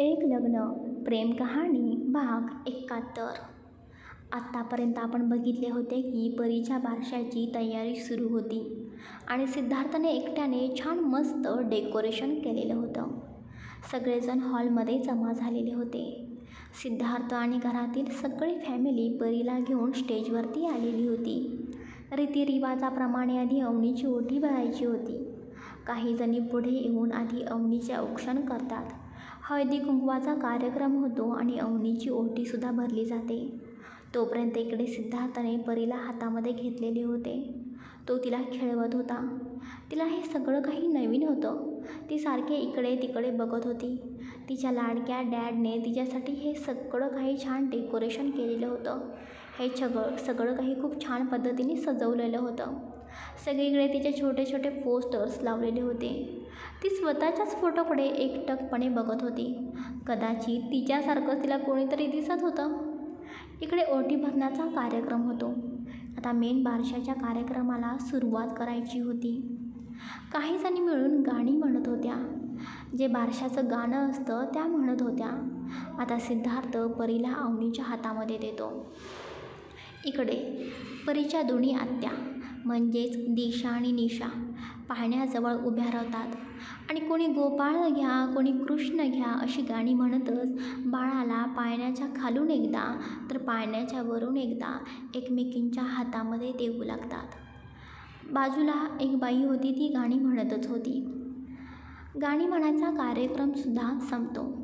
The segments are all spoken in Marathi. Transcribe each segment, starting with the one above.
एक लग्न प्रेम कहाणी भाग एकाहत्तर. आत्तापर्यंत आपण बघितले होते की परीच्या बारशाची तयारी सुरू होती आणि सिद्धार्थने एकट्याने छान मस्त डेकोरेशन केलेलं होतं. सगळेजण हॉलमध्ये जमा झालेले होते. सिद्धार्थ आणि घरातील सगळी फॅमिली परीला घेऊन स्टेजवरती आलेली होती. रीतिरिवाजाप्रमाणे आधी अवनीची ओटी भरायची होती. काही जणी पुढे येऊन आधी अवनीचे औक्षण करतात. हळदी कुंकवाचा कार्यक्रम होतो आणि अवनीची ओटीसुद्धा भरली जाते. तोपर्यंत इकडे सिद्धार्थने परीला हातामध्ये घेतलेले होते. तो तिला खेळवत होता. तिला हे सगळं काही नवीन होतं. ती सारखे इकडे तिकडे बघत होती. तिच्या लाडक्या डॅडने तिच्यासाठी हे सगळं काही छान डेकोरेशन केलेलं होतं. हे सगळं सगळं काही खूप छान पद्धतीने सजवलेलं होतं. सगळीकडे तिचे छोटे छोटे पोस्टर्स लावलेले होते. ती स्वतःच्याच फोटोकडे एकटकपणे बघत होती. कदाचित तिच्यासारखं तिला कोणीतरी दिसत होतं. इकडे ओटी भरण्याचा कार्यक्रम होतो. आता मेन बारशाच्या कार्यक्रमाला सुरुवात करायची होती. काही जणी मिळून गाणी म्हणत होत्या. जे बारशाचं गाणं असतं त्या म्हणत होत्या. आता सिद्धार्थ परीला अवनीच्या हातामध्ये देतो. इकडे परीच्या दोन्ही आत्या. म्हणजेच दिशा आणि निशा पाहण्याजवळ उभ्या राहतात. आणि कोणी गोपाळ घ्या कोणी कृष्ण घ्या अशी गाणी म्हणतच बाळाला पाळण्याच्या खालून एकदा तर पाळण्याच्या वरून एकदा एकमेकींच्या हातामध्ये देऊ लागतात. बाजूला एक बाई होती ती गाणी म्हणतच होती. गाणी म्हणायचा कार्यक्रमसुद्धा संपतो.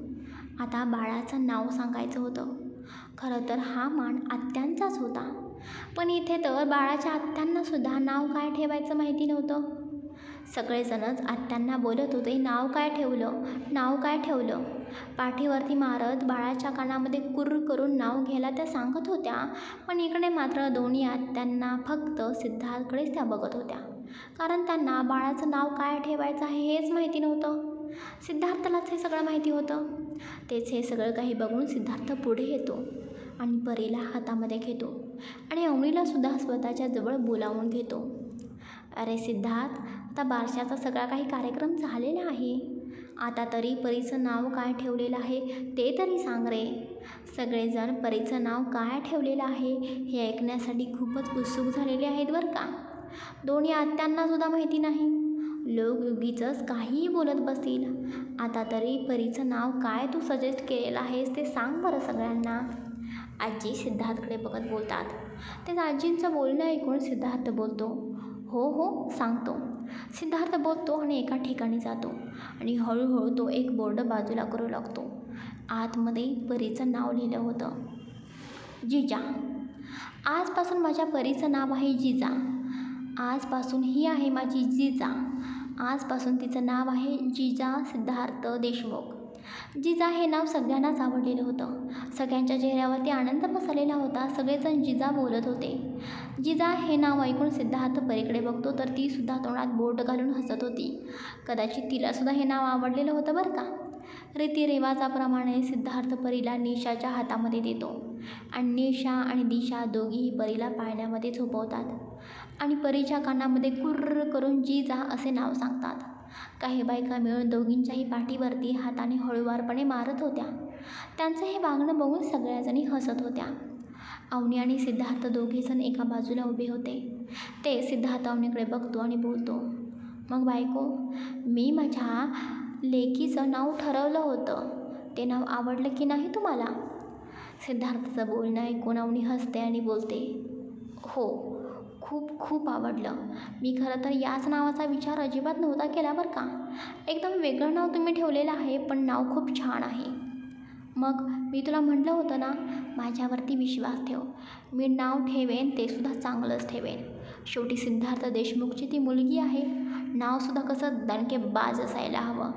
आता बाळाचं नाव सांगायचं होतं. खरं तर हा मान आत्यांचाच होता. पण इथे तर बाळाच्या आत्यांनासुद्धा नाव काय ठेवायचं माहिती नव्हतं. सगळेजणच आत्यांना बोलत होते नाव काय ठेवलं? नाव काय ठेवलं? पाठीवरती मारत बाळाच्या कानामध्ये कुर्र करून नाव घ्यायला त्या सांगत होत्या. पण इकडे मात्र दोन्ही आत्यांना फक्त सिद्धार्थकडेच त्या बघत होत्या. कारण त्यांना बाळाचं नाव काय ठेवायचं आहे हेच माहिती नव्हतं. सिद्धार्थलाच हे सगळं माहिती होतं. तेच हे सगळं काही बघून सिद्धार्थ पुढे येतो आणि परीला हातामध्ये घेतो. आणि अवनीलासुद्धा स्वतःच्या जवळ बोलावून घेतो. अरे सिद्धार्थ आता बारशाचा सगळा काही कार्यक्रम झालेला आहे. आता तरी परीचं नाव काय ठेवलेलं आहे ते तरी सांग रे. सगळेजण परीचं नाव काय ठेवलेलं आहे हे ऐकण्यासाठी खूपच उत्सुक झालेले आहेत बरं का? दोन्ही आत्यांनासुद्धा माहिती नाही. लोक उगीचंच काहीही बोलत बसतील. आता तरी परीचं नाव काय तू सजेस्ट केलेलं आहेस ते सांग बरं सगळ्यांना. आजी सिद्धार्थकडे बघत बोलतात. तेच आजींचं बोलणं ऐकून सिद्धार्थ बोलतो. हो हो सांगतो. सिद्धार्थ बोलतो आणि एका ठिकाणी जातो आणि हळूहळू तो एक बोर्ड बाजूला करू लागतो. आतमध्ये परीचं नाव लिहिलं होतं. जिजा. आजपासून माझ्या परीचं नाव आहे जिजा. आजपासून ही आहे माझी जिजा. आजपासून तिचं नाव आहे जिजा सिद्धार्थ देशमुख. जिजा हे नाव सगळ्यांनाच आवडलेलं होतं. सगळ्यांच्या चेहऱ्यावरती आनंद पसरलेला होता सगळेजण जिजा बोलत होते. जिजा हे नाव ऐकून सिद्धार्थ परीकडे बघतो तर तीसुद्धा तोंडात बोट घालून हसत होती. कदाचित तिलासुद्धा हे नाव आवडलेलं होतं बरं का? रीतिरिवाजाप्रमाणे सिद्धार्थ परीला निशाच्या हातामध्ये देतो. आणि निशा आणि दिशा दोघीही परीला पाळण्यामध्ये झोपवतात. आणि परीच्या कानामध्ये कुर्र करून जिजा असे नाव सांगतात. काही बायका मिळून दोघींच्याही पाठीवरती हाताने हळूवारपणे मारत होत्या. त्यांचं हे वागणं बघून सगळ्याजणी हसत होत्या. अवनी आणि सिद्धार्थ दोघेजण एका बाजूला उभे होते. ते सिद्धार्थ अवनीकडे बघतो आणि बोलतो मग बायको मी माझ्या लेकीचं नाव ठरवलं होतं. ते नाव आवडलं की नाही तुम्हाला? सिद्धार्थचं बोलणं ऐकून अवनी हसते आणि बोलते हो खूप खूप आवडलं. मी खरं तर याच नावाचा विचार अजिबात नव्हता केला बरं का. एकदम वेगळं नाव तुम्ही ठेवलेलं आहे पण नाव खूप छान आहे. मग मी तुला म्हटलं होतं ना माझ्यावरती विश्वास ठेव. मी नाव ठेवेन ते सुद्धा चांगलंच ठेवेन. शेवटी सिद्धार्थ देशमुखची ती मुलगी आहे. नावसुद्धा कसं दणकेबाज असायला हवं.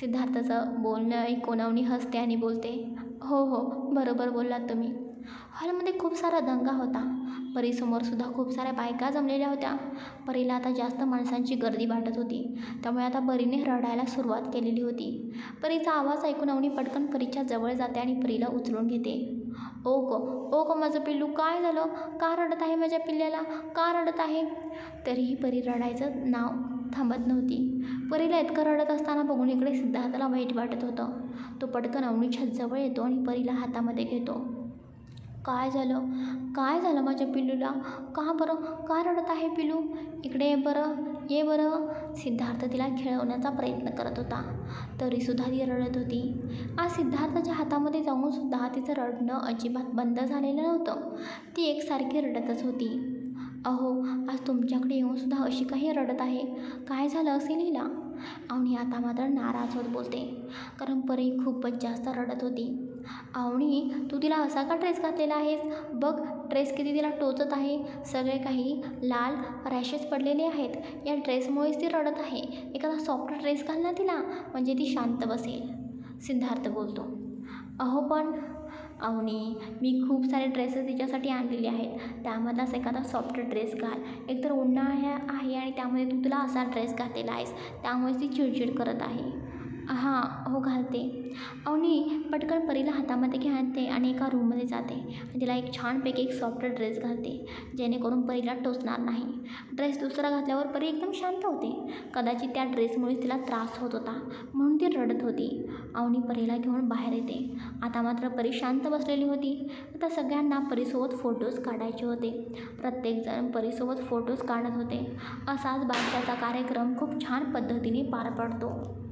सिद्धार्थचं बोलणं ऐकून हसते आणि बोलते हो हो बरोबर बोललात तुम्ही. हॉलमध्ये खूप सारा दंगा होता. परीसमोरसुद्धा खूप साऱ्या बायका जमलेल्या होत्या. परीला आता जास्त माणसांची गर्दी वाटत होती. त्यामुळे आता परीने रडायला सुरुवात केलेली होती. परीचा आवाज ऐकून अवनी पटकन परीच्या जवळ जाते आणि परीला उचलून घेते. ओ गो ओ गो माझं पिल्लू काय झालं? का रडत आहे माझ्या पिल्ल्याला? का रडत आहे? तरीही परी रडायचं नाव थांबत नव्हती. परीला इतकं रडत असताना बघून इकडे सिद्धार्थाला वाईट वाटत होतं. तो पटकन अवनीच्या जवळ येतो आणि परीला हातामध्ये घेतो. काय झालं? काय झालं माझ्या पिल्लूला? का बरं? का रडत आहे पिल्लू? इकडे ये बरं. ये बरं. सिद्धार्थ तिला खेळवण्याचा प्रयत्न करत होता. तरीसुद्धा ती रडत होती. आज सिद्धार्थाच्या हातामध्ये जाऊनसुद्धा तिचं रडणं अजिबात बंद झालेलं नव्हतं. ती एकसारखी रडतच होती. अहो आज तुमच्याकडे येऊनसुद्धा अशी काही रडत आहे? काय झालं असेल हिला? आणि आता मात्र नाराज होत बोलते. कारण परी खूपच जास्त रडत होती. अवनी तू तिला असा का ड्रेस घातलेला आहेस? बघ ड्रेस किती तिला टोचत आहे. सगळे काही लाल रॅशेस पडलेले आहेत. या ड्रेसमुळेच ती रडत आहे. एखादा सॉफ्ट ड्रेस घाल ना तिला म्हणजे ती शांत बसेल. सिद्धार्थ बोलतो. अहो पण अवनी मी खूप सारे ड्रेसेस तिच्यासाठी आणलेले आहेत. त्यामधलाच एखादा सॉफ्ट ड्रेस घाल. एकतर उन्हाळा आहे आणि त्यामध्ये तू तुला असा ड्रेस घातलेला आहेस. त्यामुळेच ती चिडचिड करत आहे. हां हो घालते. अवनी पटकन परीला हातामध्ये घालते आणि एका रूममध्ये जाते. तिला एक छानपैकी एक सॉफ्ट ड्रेस घालते जेणेकरून परीला टोचणार नाही. ड्रेस दुसरा घातल्यावर परी एकदम शांत होते. कदाचित त्या ड्रेसमुळे तिला त्रास होत होता म्हणून ती रडत होती. अवनी परीला घेऊन बाहेर येते. आता मात्र परी शांत बसलेली होती. आता सगळ्यांना परीसोबत फोटोज काढायचे होते. प्रत्येकजण परीसोबत फोटोज काढत होते. असाच बादशाचा कार्यक्रम खूप छान पद्धतीने पार पडतो.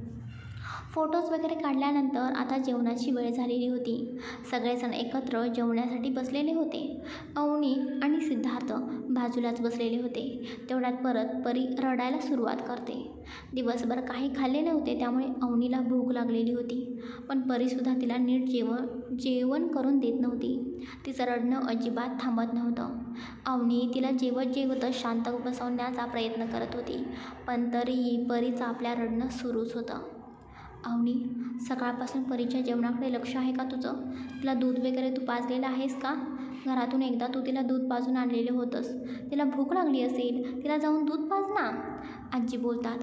फोटोज वगैरे काढल्यानंतर आता जेवणाची वेळ झालेली होती. सगळेजण एकत्र जेवण्यासाठी बसलेले होते. अवनी आणि सिद्धार्थ बाजूलाच बसलेले होते. तेवढ्यात परत परी रडायला सुरुवात करते. दिवसभर काही खाल्ले नव्हते त्यामुळे अवनीला भूक लागलेली होती. पण परीसुद्धा तिला नीट जेवण जेवण करून देत नव्हती. तिचं रडणं अजिबात थांबत नव्हतं. अवनी तिला जेवत जेवतच शांत बसवण्याचा प्रयत्न करत होती. पण तरीही परीचं आपल्या रडणं सुरूच होतं. अवनी सकाळपासून परीच्या जेवणाकडे लक्ष आहे का तुझं? तिला दूध वगैरे तू पाजलेलं आहेस का? घरातून एकदा तू तिला दूध पाजून आणलेलं होतंस. तिला भूक लागली असेल तिला जाऊन दूध पाज ना. आजी बोलतात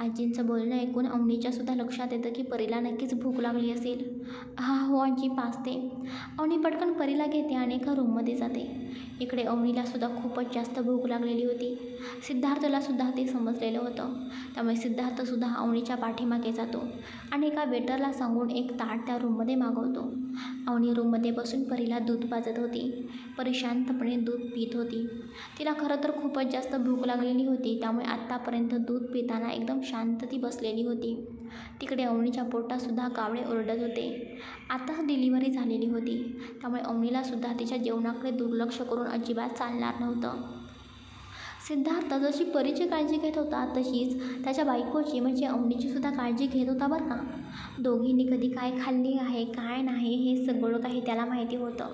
आजींचं बोलणं ऐकून अवनीच्यासुद्धा लक्षात येतं की परीला नक्कीच भूक लागली असेल. हा हो आजी पाचते. अवनी पटकन परीला घेते आणि एका रूममध्ये जाते. इकडे अवनीलासुद्धा खूपच जास्त भूक लागलेली होती. सिद्धार्थलासुद्धा ते समजलेलं होतं. त्यामुळे सिद्धार्थसुद्धा अवनीच्या पाठीमागे जातो आणि एका वेटरला सांगून एक ताट त्या रूममध्ये मागवतो. अवनी रूममध्ये बसून परीला दूध पाजत होती. परी शांतपणे दूध पित होती. तिला खरं तर खूपच जास्त भूक लागलेली होती त्यामुळे आत्तापर्यंत दूध पिताना एकदम शांत ती बसलेली होती. तिकडे अवनीच्या पोटातसुद्धा कावळे ओरडत होते. आताच डिलिव्हरी झालेली होती. त्यामुळे अवनीलासुद्धा तिच्या जेवणाकडे दुर्लक्ष करून अजिबात चालणार नव्हतं. सिद्धार्थ जशी परीची काळजी घेत होता तशीच त्याच्या बायकोची म्हणजे अवनीचीसुद्धा काळजी घेत होता बरं का. दोघींनी कधी काय खाल्ली आहे काय नाही हे सगळं काही त्याला माहिती होतं.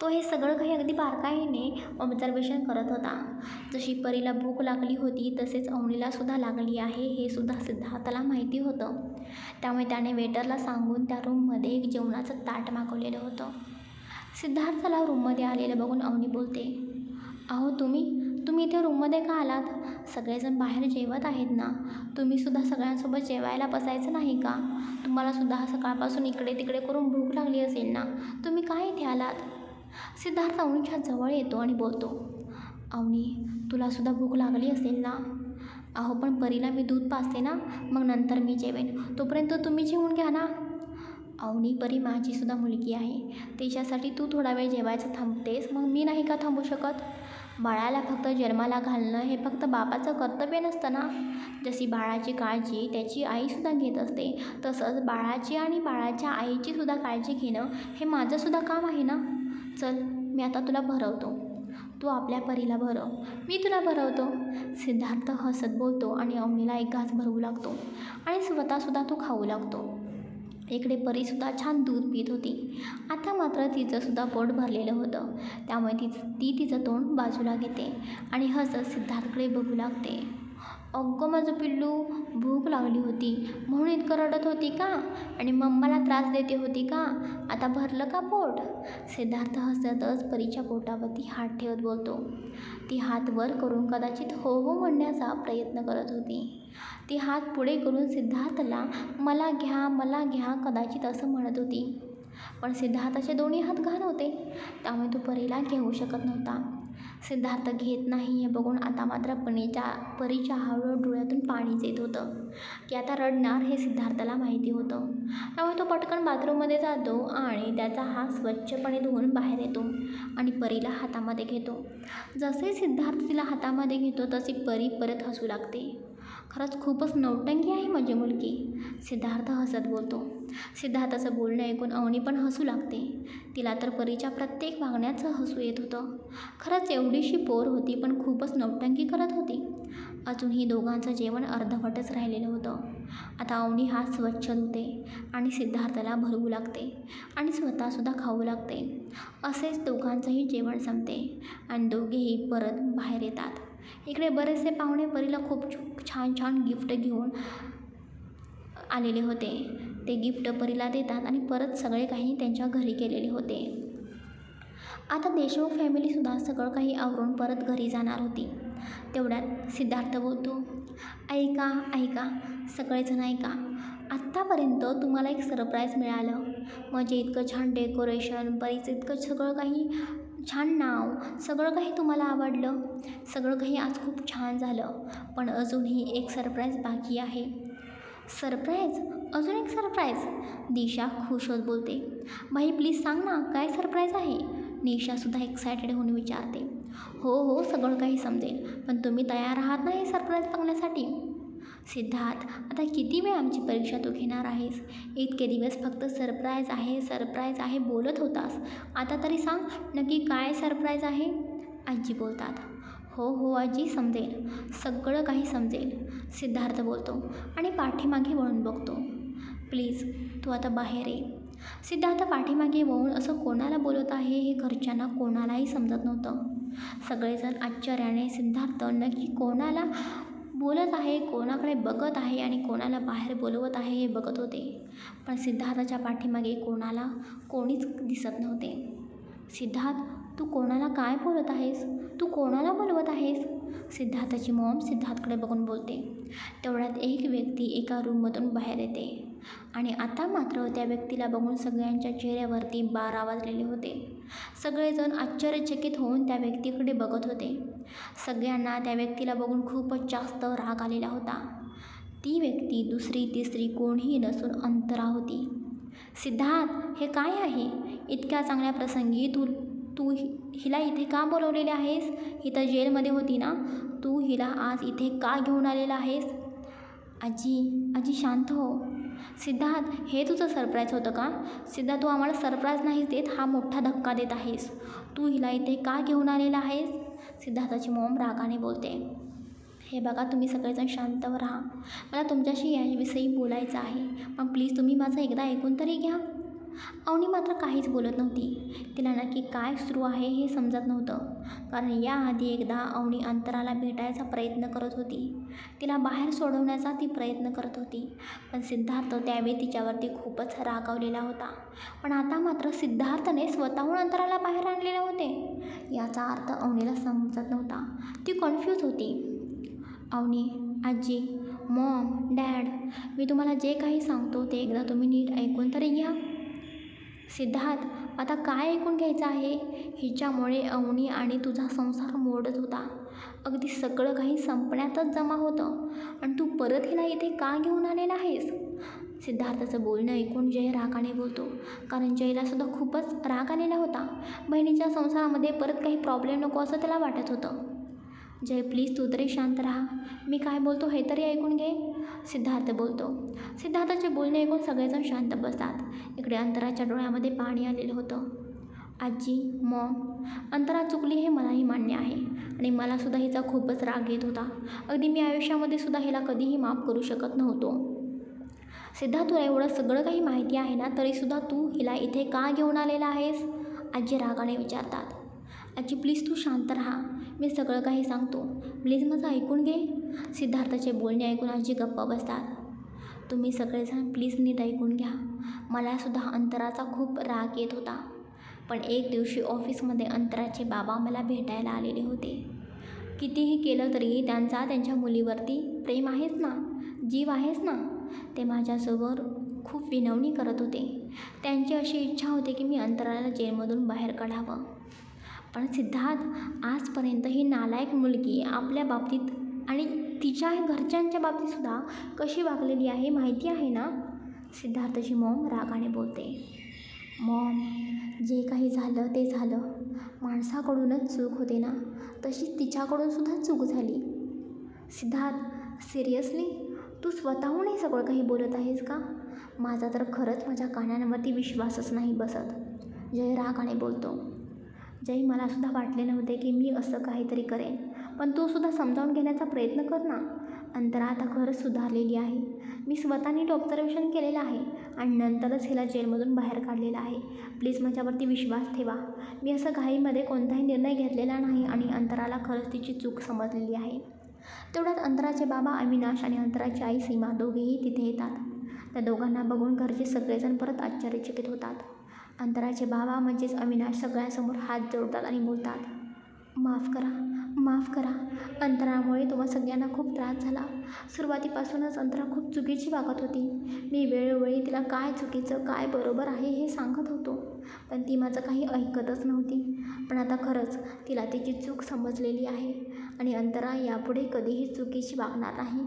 तो हे सगळं काही अगदी बारकाईने ऑब्झर्वेशन करत होता. जशी परीला भूक लागली होती तसेच अवनीलासुद्धा लागली आहे हे सुद्धा सिद्धार्थाला माहिती होतं. त्यामुळे त्याने वेटरला सांगून त्या रूममध्ये एक जेवणाचं ताट मागवलेलं होतं. सिद्धार्थाला रूममध्ये आलेलं बघून अवनी बोलते अहो तुम्ही तुम्ही इथे रूममध्ये का आलात? सगळेजण बाहेर जेवत आहेत ना. तुम्हीसुद्धा सगळ्यांसोबत जेवायला बसायचं नाही का? तुम्हालासुद्धा सकाळपासून इकडे तिकडे करून भूक लागली असेल ना. तुम्ही काय इथे आलात? सिद्धार्थ अवनीच्या जवळ येतो आणि बोलतो अवनी तुलासुद्धा भूक लागली असेल ना? अहो पण परीला मी दूध पाजते ना मग नंतर मी जेवेन. तोपर्यंत तुम्ही जेवून घ्या ना. अवनी परी माझीसुद्धा मुलगी आहे. तिच्यासाठी तू थोडा वेळ जेवायचं थांबतेस मग मी नाही का थांबू शकत? बाळाला फक्त जन्माला घालणं हे फक्त बापाचं कर्तव्य नसतं ना? जशी बाळाची काळजी त्याची आईसुद्धा घेत असते तसंच बाळाची आणि बाळाच्या आईचीसुद्धा काळजी घेणं हे माझंसुद्धा काम आहे ना? चल मी आता तुला भरवतो. तू आपल्या परीला भरव. मी तुला भरवतो. सिद्धार्थ हसत बोलतो आणि अवनीला एक घास भरवू लागतो. आणि स्वतःसुद्धा तो खाऊ लागतो. इकडे परीसुद्धा छान दूध पित होती. आता मात्र तिचंसुद्धा पोट भरलेलं होतं. त्यामुळे तिचं ती तिचं तोंड बाजूला घेते आणि हसत सिद्धार्थकडे बघू लागते. अगं माझं पिल्लू भूक लागली होती. म्हणून इतकं रडत होती का? आणि मम्माला त्रास देते होती का? आता भरलं का पोट? सिद्धार्थ हसतच परीच्या पोटावरती हात ठेवत बोलतो. ती हात वर करून कदाचित हो हो म्हणण्याचा प्रयत्न करत होती. ती हात पुढे करून सिद्धार्थला मला घ्या मला घ्या कदाचित असं म्हणत होती. पण सिद्धार्थाचे दोन्ही हात घाण होते. त्यामुळे तो परीला घेऊ शकत नव्हता. सिद्धार्थ घेत नाही हे बघून आता मात्र पणीच्या परीच्या हळूहळू डोळ्यातून पाणीच येत होतं. की आता रडणार हे सिद्धार्थला माहिती होतं. त्यामुळे तो पटकन बाथरूममध्ये जातो आणि त्याचा हात स्वच्छपणे धुवून बाहेर येतो आणि परीला हातामध्ये घेतो. जसे सिद्धार्थ तिला हातामध्ये घेतो तशी परी परत हसू लागते. खरंच खूपच नौटंकी आहे माझी मुलगी. सिद्धार्थ हसत बोलतो. सिद्धार्थाचं बोलणं ऐकून अवनी पण हसू लागते. तिला तर परीच्या प्रत्येक वागण्याचं हसू येत होतं. खरंच एवढीशी पोर होती पण खूपच नौटंकी करत होती. अजूनही दोघांचं जेवण अर्धवटच राहिलेलं होतं. आता अवनी हात स्वच्छ धुते आणि सिद्धार्थाला भरवू लागते आणि स्वतःसुद्धा खाऊ लागते. असेच दोघांचंही जेवण संपते आणि दोघेही परत बाहेर येतात. इकडे बरेचसे पाहुणे परीला खूप छान छान गिफ्ट घेऊन आलेले होते. ते गिफ्ट परीला देतात आणि परत सगळे काही त्यांच्या घरी गेलेले होते. आता देशमुख फॅमिलीसुद्धा सगळं काही आवरून परत घरी जाणार होती. तेवढ्यात सिद्धार्थ बोलतो ऐका ऐका सगळेजण ऐका. आत्तापर्यंत तुम्हाला एक सरप्राईज मिळालं. म्हणजे इतकं छान डेकोरेशन परीचं इतकं सगळं काही छान नाव सगळं काही तुम्हाला आवडलं. सगळं काही आज खूप छान झालं पण अजूनही एक सरप्राईज बाकी आहे. सरप्राईज अजून एक सरप्राईज दिशा खुश होत बोलते. भाई प्लीज सांग ना काय सरप्राईज आहे? निशासुद्धा एक्सायटेड होऊन विचारते. हो हो सगळं काही समजेल पण तुम्ही तयार आहात ना हे सरप्राईज बघण्यासाठी? सिद्धार्थ आता किती वेळ आमची परीक्षा तू घेणार आहेस? इतके दिवस फक्त सरप्राईज आहे सरप्राईज आहे बोलत होतास. आता तरी सांग नक्की काय सरप्राईज आहे? आजी बोलतात हो हो आजी समजेल. सगळं काही समजेल सिद्धार्थ बोलतो आणि पाठीमागे वळून बघतो. प्लीज तू आता बाहेर ये. सिद्धार्थ पाठीमागे वळून असं कोणाला बोलत आहे हे घरच्यांना कोणालाही समजत नव्हतं. सगळेजण आश्चर्याने सिद्धार्थ नक्की कोणाला बोलत आहे कोणाकडे बघत आहे आणि कोणाला बाहेर बोलवत आहे हे बघत होते. पण सिद्धार्थाच्या पाठीमागे कोणाला कोणीच दिसत नव्हते. सिद्धार्थ तू कोणाला काय बोलत आहेस? तू कोणाला बोलवत आहेस? सिद्धार्थाची मॉम सिद्धार्थकडे बघून बोलते. तेवढ्यात एक व्यक्ती एका रूममधून बाहेर येते. आणि आता मात्र त्या व्यक्तीला बघून सगळ्यांच्या चेहऱ्यावरती बारा वाजलेले होते. सगळेजण आश्चर्यचकित होऊन त्या व्यक्तीकडे बघत होते. सगळ्यांना त्या व्यक्तीला बघून खूपच जास्त राग आलेला होता. ती व्यक्ती दुसरी तिसरी कोणीही नसून अंतरा होती. सिद्धार्थ हे काय आहे? इतक्या चांगल्या प्रसंगी तू तू हिला इथे का बोलवलेले आहेस? ही तर जेलमध्ये होती ना? तू हिला आज इथे का घेऊन आलेला आहेस? आजी आजी शांत हो. सिद्धार्थ हे तुझं सरप्राईज होतं का? सिद्धार्थ तू आम्हाला सरप्राईज नाही देत हा मोठा धक्का देत आहेस. तू हिला इथे का घेऊन आलेला आहेस? सिद्धार्थाची मॉम रागाने बोलते. हे बघा तुम्ही सगळेजण शांत राहा. मला तुमच्याशी याविषयी बोलायचं आहे. मग प्लीज तुम्ही माझं एकदा ऐकून तरी घ्या. अवनी मात्र काहीच बोलत नव्हती. तिला नक्की काय सुरू आहे हे समजत नव्हतं. कारण याआधी एकदा अवनी अंतराला भेटायचा प्रयत्न करत होती. तिला बाहेर सोडवण्याचा ती प्रयत्न करत होती. पण सिद्धार्थ त्यावेळी तिच्यावरती खूपच रागावलेला होता. पण आता मात्र सिद्धार्थने स्वतःहून अंतराला बाहेर आणलेले होते. याचा अर्थ अवनीला समजत नव्हता. ती कन्फ्यूज होती. अवनी आजी मॉम डॅड मी तुम्हाला जे काही सांगतो ते एकदा तुम्ही नीट ऐकून तरी घ्या. सिद्धार्थ आता काय ऐकून घ्यायचं आहे? हिच्यामुळे अवनी आणि तुझा संसार मोडत होता. अगदी सगळं काही संपण्यातच जमा होतं. आणि तू परत हिला इथे का घेऊन आलेला आहेस? सिद्धार्थाचं बोलणं ऐकून जय रागाने बोलतो. कारण जयलासुद्धा खूपच राग आलेला होता. बहिणीच्या संसारामध्ये परत काही प्रॉब्लेम नको असं त्याला वाटत होतं. जय प्लीज तू तरी शांत राहा. मी काय बोलतो हे तरी ऐकून घे. सिद्धार्थ बोलतो. सिद्धार्थाचे बोलणे ऐकून सगळेजण शांत बसतात. इकडे अंतराच्या डोळ्यामध्ये पाणी आलेलं होतं. आजी मॉम अंतरा चुकली हे मलाही मान्य आहे आणि मलासुद्धा हिचा खूपच राग येत होता. अगदी मी आयुष्यामध्ये सुद्धा हिला कधीही माफ करू शकत नव्हतो. सिद्धा तुला एवढं सगळं काही माहिती आहे ना तरीसुद्धा तू हिला इथे का घेऊन आलेला आहेस? आजी रागाने विचारतात. आजी प्लीज तू शांत राहा. मी सगळं काही सांगतो. प्लीज माझं ऐकून घे. सिद्धार्थाचे बोलणे ऐकून आजी गप्पा बसतात. तुम्ही सगळेजण प्लीज नीट ऐकून घ्या. मलासुद्धा अंतराचा खूप राग येत होता. पण एक दिवशी ऑफिसमध्ये अंतराचे बाबा मला भेटायला आलेले होते. कितीही केलं तरीही त्यांचा त्यांच्या मुलीवरती प्रेम आहेच ना? जीव आहेच ना? ते माझ्यासोबत खूप विनवणी करत होते. त्यांची अशी इच्छा होती की मी अंतराला जेलमधून बाहेर काढावं. पण सिद्धार्थ आजपर्यंत ही नालायक मुलगी आपल्या बाबतीत आणि तिच्या घरच्यांच्या बाबतीतसुद्धा कशी वागलेली आहे माहिती आहे ना? सिद्धार्थची मॉम रागाने बोलते. मॉम जे काही झालं ते झालं. माणसाकडूनच चूक होते ना? तशीच तिच्याकडूनसुद्धा चूक झाली. सिद्धार्थ सिरियसली? तू स्वतःहून हे सगळं काही बोलत आहेस का? माझा तर खरंच माझ्या कानांवरती विश्वासच नाही बसत. जय रागाने बोलतो. जय मलासुद्धा वाटले नव्हते की मी असं काहीतरी करेन. पण तू सुद्धा समजावून घेण्याचा प्रयत्न कर ना. अंतरा आता खरंच सुधारलेली आहे. मी स्वतः नीट ऑब्झर्वेशन केलेलं आहे आणि नंतरच हिला जेलमधून बाहेर काढलेलं आहे. प्लीज माझ्यावरती विश्वास ठेवा. मी असं घाईमध्ये कोणताही निर्णय घेतलेला नाही आणि अंतराला खरंच तिची चूक समजलेली आहे. तेवढ्यात अंतराचे बाबा अविनाश आणि अंतराची आई सीमा दोघेही तिथे येतात. त्या दोघांना बघून घरचे सगळेजण परत आश्चर्यचकित होतात. अंतराचे बाबा म्हणजेच अविनाश सगळ्यांसमोर हात जोडतात आणि बोलतात माफ करा माफ करा. अंतरामुळे तुम्हा सगळ्यांना खूप त्रास झाला. सुरुवातीपासूनच अंतरा खूप चुकीची वागत होती. मी वेळोवेळी तिला काय चुकीचं काय बरोबर आहे हे सांगत होतो. पण ती माझं काही ऐकतच नव्हती. पण आता खरंच तिला तिची चूक समजलेली आहे. आणि अंतरा यापुढे कधीही चुकीची वागणार नाही.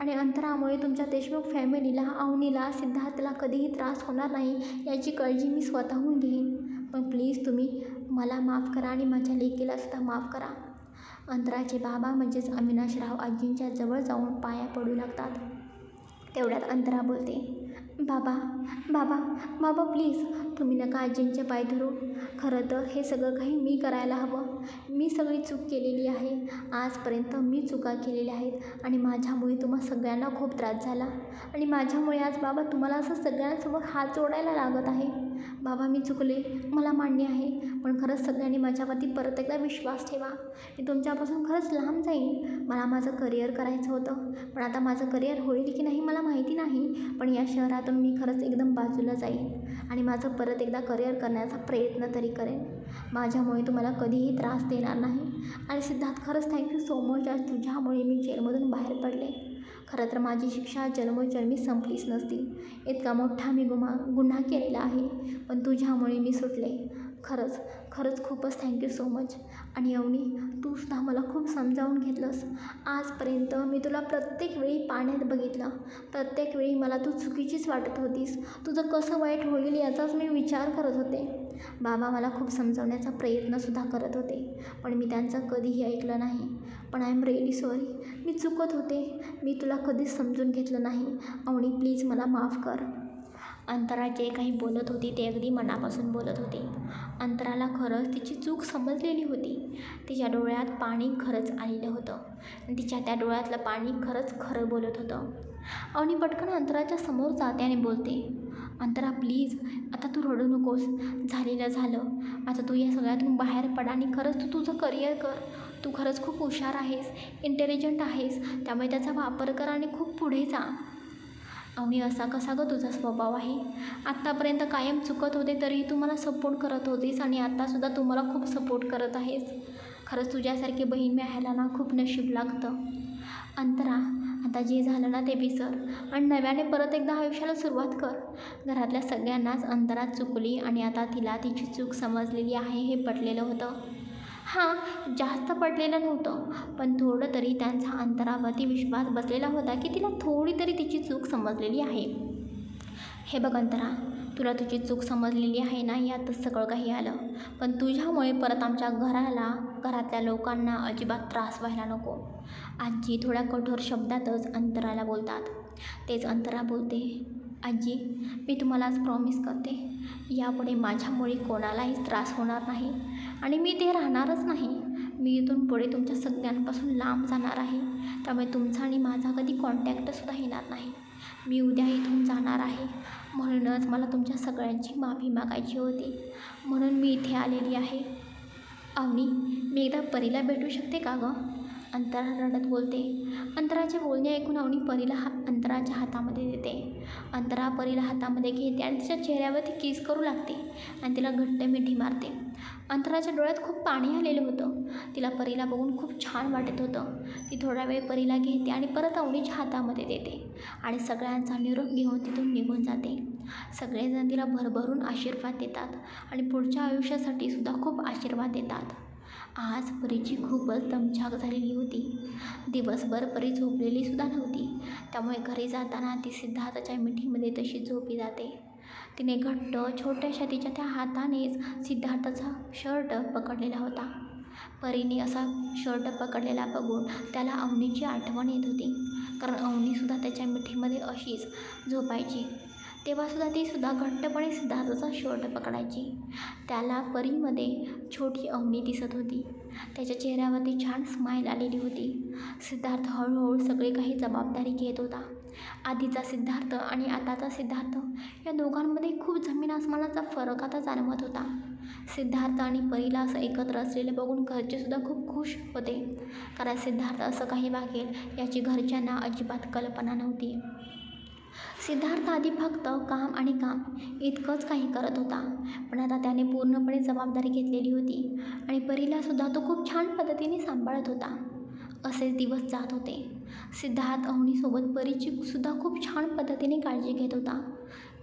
आणि अंतरामुळे तुमच्या देशमुख फॅमिलीला अवनीला सिद्धार्थला कधीही त्रास होणार नाही याची काळजी मी स्वतःहून घेईन. पण प्लीज तुम्ही मला माफ करा आणि माझ्या लेकीला सुद्धा माफ करा. अंतराचे बाबा म्हणजेच अविनाशराव आजींच्या जवळ जाऊन पाया पडू लागतात. तेवढ्यात अंतरा बोलते बाबा बाबा बाबा प्लीज तुम्ही नका आजींचे पाय धरू. खरं तर हे सगळं काही मी करायला हवं. मी सगळी चूक केलेली आहे. आजपर्यंत मी चुका केलेल्या आहेत आणि माझ्यामुळे तुम्हा सगळ्यांना खूप त्रास झाला. आणि माझ्यामुळे आज बाबा तुम्हाला असं सगळ्यांसमोर हात जोडायला लागत आहे. बाबा मी चुकले. मला मान्य आहे पण खरंच सगळ्यांनी माझ्यावरती परत एकदा विश्वास ठेवा. मी तुमच्यापासून खरंच लांब जाईन. मला माझं करिअर करायचं होतं पण आता माझं करिअर होईल की नाही मला माहिती नाही पण या शहरातून मी खरंच एकदम बाजूला जाईन आणि माझं परत एकदा करिअर करण्याचा प्रयत्न तरी करेन. माझ्यामुळे तुम्हाला कधीही त्रास देणार नाही. आणि सिद्धार्थ खरंच थँक्यू सो मच आज तुझ्यामुळे मी जेलमधून बाहेर पडले. खरं तर माझी शिक्षा जन्मोजन्मी संपलीच नसती. इतका मोठा मी गुमा गुन्हा केलेला आहे. पण तुझ्यामुळे मी सुटले. खरंच खरंच खूपच थँक्यू सो मच आणि अवनी तू सुद्धा मला खूप समजावून घेतलंस. आजपर्यंत मी तुला प्रत्येक वेळी पाण्यात बघितलं. प्रत्येक वेळी मला तू चुकीचीच वाटत होतीस. तुझं कसं वाईट होईल याचाच मी विचार करत होते. बाबा मला खूप समजवण्याचा प्रयत्नसुद्धा करत होते. पण मी त्यांचं कधीही ऐकलं नाही. पण आय एम रिअली सॉरी मी चुकत होते. मी तुला कधीच समजून घेतलं नाही. अवनी प्लीज मला माफ कर. अंतरा जे काही बोलत होती ते अगदी मनापासून बोलत होती. अंतराला खरंच तिची चूक समजलेली होती. तिच्या डोळ्यात पाणी खरंच आलेलं होतं. तिच्या त्या डोळ्यातलं पाणी खरंच खरं बोलत होतं. आणि पटकन अंतराच्या समोर जाते आणि बोलते अंतरा प्लीज आता तू रडू नकोस. झालेलं झालं. आता तू या सगळ्यातून बाहेर पड आणि खरंच तू तुझं करिअर कर. तू खरंच खूप हुशार आहेस इंटेलिजंट आहेस त्यामुळे त्याचा वापर कर आणि खूप पुढे जा. अवनी असा कसा गं तुझा स्वभाव आहे? आत्तापर्यंत कायम चुकत होते तरीही तू मला सपोर्ट करत होतीस आणि आत्तासुद्धा तू मला खूप सपोर्ट करत आहेस. खरंच तुझ्यासारखी बहीण मिळायला ना खूप नशीब लागतं. अंतरा आता जे झालं ना ते विसर आणि नव्याने परत एकदा आयुष्याला सुरुवात कर. घरातल्या सगळ्यांनाच अंतरात चुकली आणि आता तिला तिची चूक समजलेली आहे हे पटलेलं होतं. हां जास्त पडलेलं नव्हतं. पण थोडं तरी त्यांचा अंतरावरती विश्वास बसलेला होता की तिला थोडी तरी तिची चूक समजलेली आहे. हे बघ अंतरा तुला तुझी चूक समजलेली आहे ना यातच सगळं काही आलं. पण तुझ्यामुळे परत आमच्या घराला घरातल्या लोकांना अजिबात त्रास व्हायला नको. आजी थोड्या कठोर शब्दातच अंतराला बोलतात. तेच अंतरा बोलते आजी मी तुम्हालाच प्रॉमिस करते यापुढे माझ्यामुळे कोणालाही त्रास होणार नाही. आणि मी ते राहणारच नाही. मी इथून पुढे तुमच्या सगळ्यांपासून लांब जाणार आहे. त्यामुळे तुमचा आणि माझा कधी कॉन्टॅक्टसुद्धा येणार नाही. मी उद्या इथून जाणार आहे. म्हणूनच मला तुमच्या सगळ्यांची माफी मागायची होती. म्हणून मी इथे आलेली आहे. अवनी मी एकदा परीला भेटू शकते का गं? अंतरा रडत बोलते. अंतराचे बोलणे ऐकून अवनी परीला हा अंतराच्या हातामध्ये देते. अंतरा परीला हातामध्ये घेते आणि तिच्या चेहऱ्यावरती किस करू लागते आणि तिला घट्ट मिठी मारते. अंतराच्या डोळ्यात खूप पाणी आलेलं होतं. तिला परीला बघून खूप छान वाटत होतं. ती थोडा वेळ परीला घेते आणि परत अवनीच्या हातामध्ये देते. आणि सगळ्यांचा निरोप घेऊन तिथून निघून जाते. सगळेजण तिला भरभरून आशीर्वाद देतात आणि पुढच्या आयुष्यासाठी सुद्धा खूप आशीर्वाद देतात. आज परीची खूपच दमछाक झालेली होती. दिवसभर परी झोपलेली सुद्धा नव्हती. त्यामुळे घरी जाताना ती सिद्धार्थच्या मिठीमध्ये तशी झोपी जाते. तिने घट्ट छोट्याशा तिच्या त्या हातानेच सिद्धार्थाचा शर्ट पकडलेला होता. परीने असा शर्ट पकडलेला बघून त्याला अवनीची आठवण येत होती. कारण अवनीसुद्धा त्याच्या मिठीमध्ये अशीच झोपायची. तेव्हासुद्धा तीसुद्धा घट्टपणे सिद्धार्थाचा शर्ट पकडायची. त्याला परीमध्ये छोटी अवनी दिसत होती. त्याच्या चेहऱ्यावरती छान स्माईल आलेली होती. सिद्धार्थ हळूहळू सगळे काही जबाबदारी घेत होता. आधीचा सिद्धार्थ आणि आताचा सिद्धार्थ या दोघांमध्ये खूप जमीन आसमानाचा फरक आता जाणवत होता. सिद्धार्थ आणि परीला असं एकत्र असलेलं बघून घरचेसुद्धा खूप खुश होते. कारण सिद्धार्थ असं काही वागेल याची घरच्यांना अजिबात कल्पना नव्हती. सिद्धार्थ आधी फक्त काम आणि काम इतकंच काही करत होता. पण आता त्याने पूर्णपणे जबाबदारी घेतलेली होती आणि परीलासुद्धा तो खूप छान पद्धतीने सांभाळत होता. असेच दिवस जात होते. सिद्धार्थ अवनीसोबत परिचितसुद्धा खूप छान पद्धतीने काळजी घेत होता.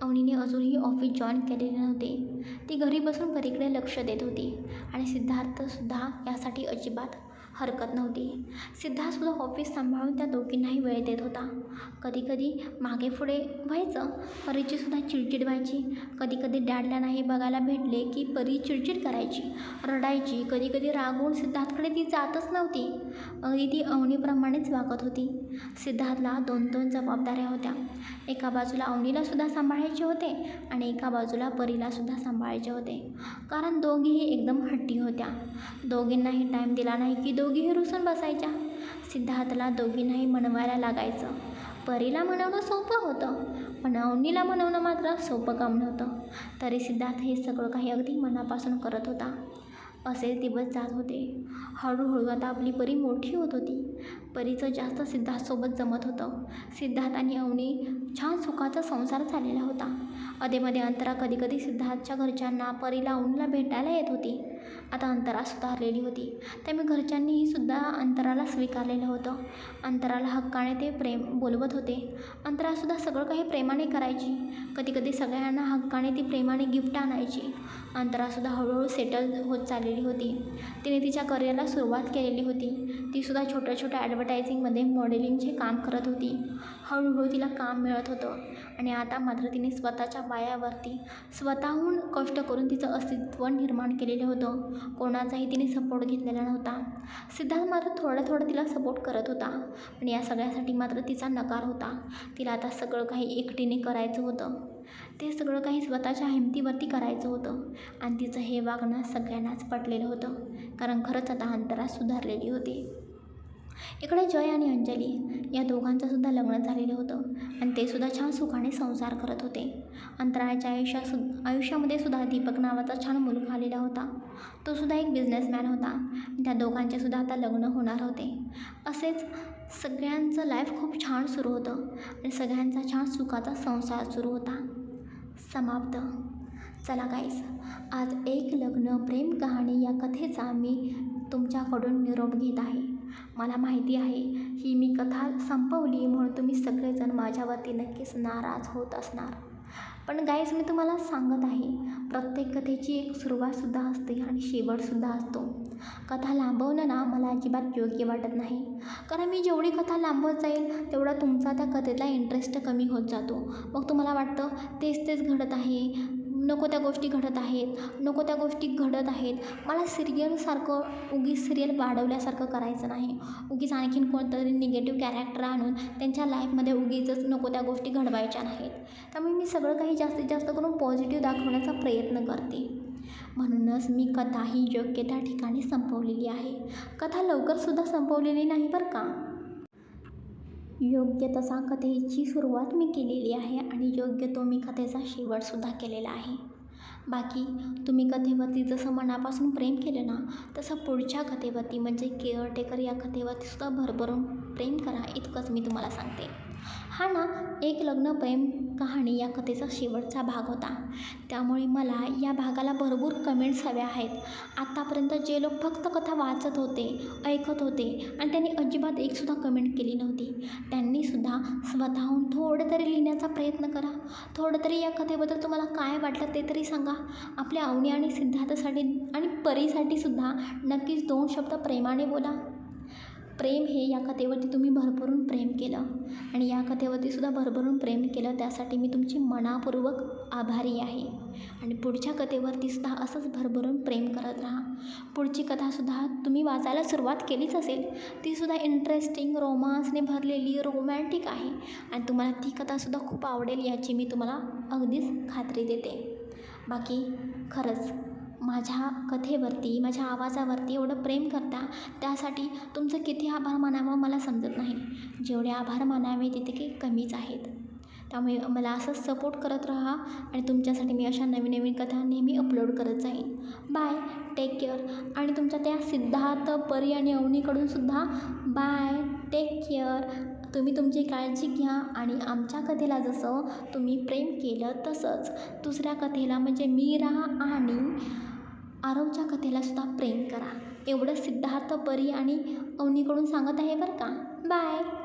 अवनीने अजूनही ऑफिस जॉईन केलेले नव्हते. ती घरी बसून परीकडे लक्ष देत होती आणि सिद्धार्थसुद्धा यासाठी अजिबात हरकत नव्हती. सिद्धार्थसुद्धा ऑफिस सांभाळून त्या दोघींनाही वेळ देत होता. कधी कधी मागे पुढे व्हायचं. परीचीसुद्धा चिडचिड व्हायची. कधी कधी डॅडला नाही बघायला भेटले की परी चिडचिड करायची रडायची. कधी कधी रागवून सिद्धार्थकडे ती जातच नव्हती. अगदी ती अवनीप्रमाणेच वागत होती. सिद्धार्थला दोन दोन जबाबदाऱ्या होत्या. एका बाजूला अवनीलासुद्धा सांभाळायचे होते आणि एका बाजूला परीलासुद्धा सांभाळायचे होते. कारण दोघीही एकदम हट्टी होत्या. दोघींनाही टाईम दिला नाही की दोघीही रुसून बसायच्या. सिद्धार्थला दोघींनाही मनवायला लागायचं. परीला मनवणं सोपं होतं पण अवनीला मनवणं मात्र सोपं काम नव्हतं. तरी सिद्धार्थ हे सगळं काही अगदी मनापासून करत होता. असे दिवस जात होते. हळूहळू आता आपली परी मोठी होत होती. परीचं जास्त सिद्धार्थसोबत जमत होतं. सिद्धार्थ आणि अवनी छान सुखाचा संसार चाललेला होता. अधेमध्ये अंतरा कधी कधी सिद्धार्थच्या घरच्यांना परीला अवनीला भेटायला येत होती. आता अंतरा सुधारलेली होती. त्यामुळे घरच्यांनीही सुद्धा अंतराला स्वीकारलेलं होतं. अंतराला हक्काने ते प्रेम बोलवत होते. अंतरासुद्धा सगळं काही प्रेमाने करायची. कधी कधी सगळ्यांना हक्काने ती प्रेमाने गिफ्ट आणायची. अंतरासुद्धा हळूहळू सेटल होत चाललेली होती. तिने तिच्या करिअरला सुरुवात केलेली होती. तीसुद्धा छोट्या छोट्या ॲडव्हर्टायझिंगमध्ये मॉडेलिंगचे काम करत होती. हळूहळू तिला काम मिळत होतं. आणि आता मात्र तिने स्वतःच्या पायावरती स्वतःहून कष्ट करून तिचं अस्तित्व निर्माण केलेलं होतं. कोणाचाही तिने सपोर्ट घेतलेला नव्हता. सिद्धार्थ मात्र थोडं थोडं तिला सपोर्ट करत होता. पण या सगळ्यासाठी मात्र तिचा नकार होता. तिला आता सगळं काही एकटीने करायचं होतं. ते सगळं काही स्वतःच्या हिमतीवरती करायचं होतं. आणि तिचं हे वागणं सगळ्यांनाच पटलेलं होतं. कारण खरंच आता अंतरा सुधारलेली होती. इकडे जय आणि अंजली या दोघांचंसुद्धा लग्न झालेलं होतं. आणि ते सुद्धा छान सुखाने संसार करत होते. अंतराळच्या आयुष्यात सु आयुष्यामध्ये सुद्धा दीपक नावाचा छान मुलगा आलेला होता. तो सुद्धा एक बिझनेसमॅन होता. त्या दोघांचे सुद्धा आता लग्न होणार होते. असेच सगळ्यांचं लाईफ खूप छान सुरू होतं. आणि सगळ्यांचा छान सुखाचा संसार सुरू होता. समाप्त. चला गाईस आज एक लग्न प्रेम कहाणी या कथेचा मी तुमच्याकडून निरोप घेत आहे. मला माहिती आहे ही मी कथा संपवली म्हणून तुम्ही सगळेजण माझ्यावरती नक्कीच नाराज होत असणार. पण गाईज मी तुम्हाला सांगत आहे प्रत्येक कथेची एक सुरुवातसुद्धा असते आणि शेवटसुद्धा असतो. कथा लांबवणं ना मला अजिबात योग्य वाटत नाही. कारण मी जेवढी कथा लांबवत जाईल तेवढा तुमचा त्या कथेतला इंटरेस्ट कमी होत जातो. मग तुम्हाला वाटतं तेच तेच घडत आहे नको त्या गोष्टी घडत आहेत नको त्या गोष्टी घडत आहेत. मला सिरियलसारखं उगीच सिरियल वाढवल्यासारखं करायचं नाही. उगीच आणखीन कोणतरी निगेटिव्ह कॅरेक्टर आणून त्यांच्या लाईफमध्ये उगीचच नको त्या गोष्टी घडवायच्या नाहीत. त्यामुळे मी सगळं काही जास्तीत जास्त करून पॉझिटिव्ह दाखवण्याचा प्रयत्न करते. म्हणूनच मी कथा ही योग्य त्या ठिकाणी संपवलेली आहे. कथा लवकरसुद्धा संपवलेली नाही बरं का? योग्य तसा कथेची सुरुवात मी केलेली आहे आणि योग्य तो मी कथेचा शेवटसुद्धा केलेला आहे. बाकी तुम्ही कथेवरती जसं मनापासून प्रेम केलं ना तसं पुढच्या कथेवरती म्हणजे केअरटेकर या कथेवरतीसुद्धा भरभरून प्रेम करा इतकंच मी तुम्हाला सांगते. हा ना एक लग्न प्रेम कहाणी या कथेचा शेवटचा भाग होता. त्यामुळे मला या भागाला भरपूर कमेंट्स हव्या आहेत. आत्तापर्यंत जे लोक फक्त कथा वाचत होते ऐकत होते आणि त्यांनी अजिबात एकसुद्धा कमेंट केली नव्हती. त्यांनीसुद्धा स्वतःहून थोडं तरी लिहिण्याचा प्रयत्न करा. थोडं तरी या कथेबद्दल तुम्हाला काय वाटलं ते तरी सांगा. आपल्या अवनी आणि सिद्धार्थासाठी आणि परीसाठी सुद्धा नक्कीच दोन शब्द प्रेमाने बोला. प्रेम हे या कथेवरती तुम्ही भरभरून प्रेम केलं. आणि या कथेवरती सुद्धा भरभरून प्रेम केलं त्यासाठी मी तुमची मनापूर्वक आभारी आहे. आणि पुढच्या कथेवरती सुद्धा असंच भरभरून प्रेम करत राहा. पुढची कथासुद्धा तुम्ही वाचायला सुरुवात केलीच असेल तीसुद्धा इंटरेस्टिंग रोमांसने भरलेली रोमॅन्टिक आहे. आणि तुम्हाला ती कथासुद्धा खूप आवडेल याची मी तुम्हाला अगदीच खात्री देते. बाकी खरंच माझ्या कथेवरती माझ्या आवाजावरती एवढं प्रेम करता त्यासाठी तुमचं किती आभार मानावं मला समजत नाही. जेवढे आभार मानावे तिथे कमीच आहेत. त्यामुळे मला असंच सपोर्ट करत राहा आणि तुमच्यासाठी मी अशा नवीन नवीन कथा नेहमी अपलोड करत जाईन. बाय टेक केअर आणि तुमच्या त्या सिद्धार्थ परी आणि अवनीकडून सुद्धा बाय टेक केअर तुम्ही तुमची काळजी घ्या आणि आमच्या कथेला जसं तुम्ही प्रेम केलं तसंच दुसऱ्या कथेला म्हणजे मी राहा आणि आरवच्या कथेला सुद्धा प्रेम करा. एवढं सिद्धार्थ परी आणि अवनीकडून सांगत आहे बरं का? बाय